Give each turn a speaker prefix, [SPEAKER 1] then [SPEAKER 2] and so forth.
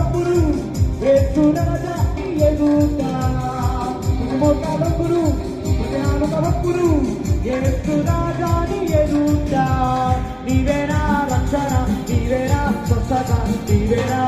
[SPEAKER 1] తలంపులు ఎత్తున ఎదుట. ఇదిగో తలంపులు హృదయాలు తలంపులు ఎత్తున దాని ఎదుట. నీవేనా రక్షణ నీవేనా స్వస్థత నీవేనా